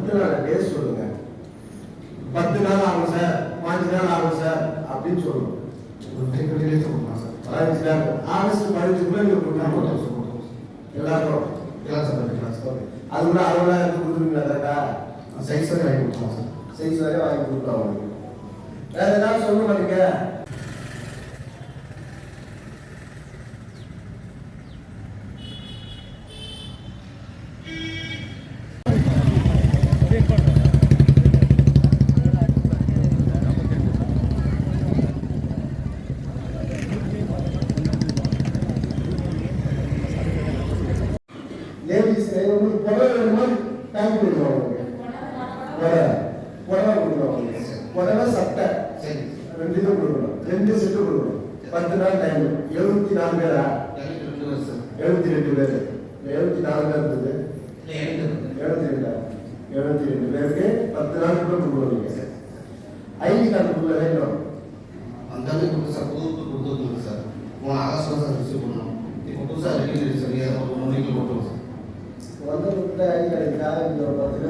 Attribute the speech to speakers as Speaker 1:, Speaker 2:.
Speaker 1: பத்து நாள் டேஸ் சொல்லுங்க. பத்து நாள் ஆகும் சார் பாஞ்சு நாள் ஆகும் சார் அப்படின்னு சொல்லணும்
Speaker 2: பதினஞ்சு
Speaker 1: நாள் ஆகஸ்ட் பதினஞ்சுக்குள்ள நீங்க கொண்டாட எல்லாரும்
Speaker 2: எல்லாம் சார் கிளாஸ்
Speaker 1: அது கூட அளவுலாம் எடுத்து கொடுத்துருக்கீங்களா
Speaker 2: சைஸ் வாங்கி கொடுக்கலாம் சார்
Speaker 1: சைஸ் வாங்கி கொடுக்கலாம் அவங்களுக்கு வேற ஏதாவது லேடிஸ் டைவருக்கு புடவை வேணுமா டைம் கொடுக்குறவங்க புடவை. புடவை கொடுக்குறவங்க புடவை சட்டை.
Speaker 2: சரி.
Speaker 1: ரெண்டு இது கொடுக்கணும். ரெண்டு செட்டு கொடுக்கணும். பத்து நாள் டைம் எழுபத்தி நாலு பேரா? எழுபத்தி ரெண்டு பேர். எழுபத்தி நாலு பேர் இருக்குது. எழுபத்தி ரெண்டா? எழுபத்தி ரெண்டு பேருக்கு பத்து நாள் கூட கொடுக்குறீங்க ஐடி கார்டு உள்ள வேண்டும்.
Speaker 2: அந்த அளவுக்கு சார் புது புது கொடுத்துருக்கோங்க சார். போன ஆகாஷ் சார் ரிசீவ் பண்ணணும் இப்போ புதுசாக ரெடி சார் ஒரு மணிக்கு போட்டு
Speaker 1: Değerli yorumlarıyla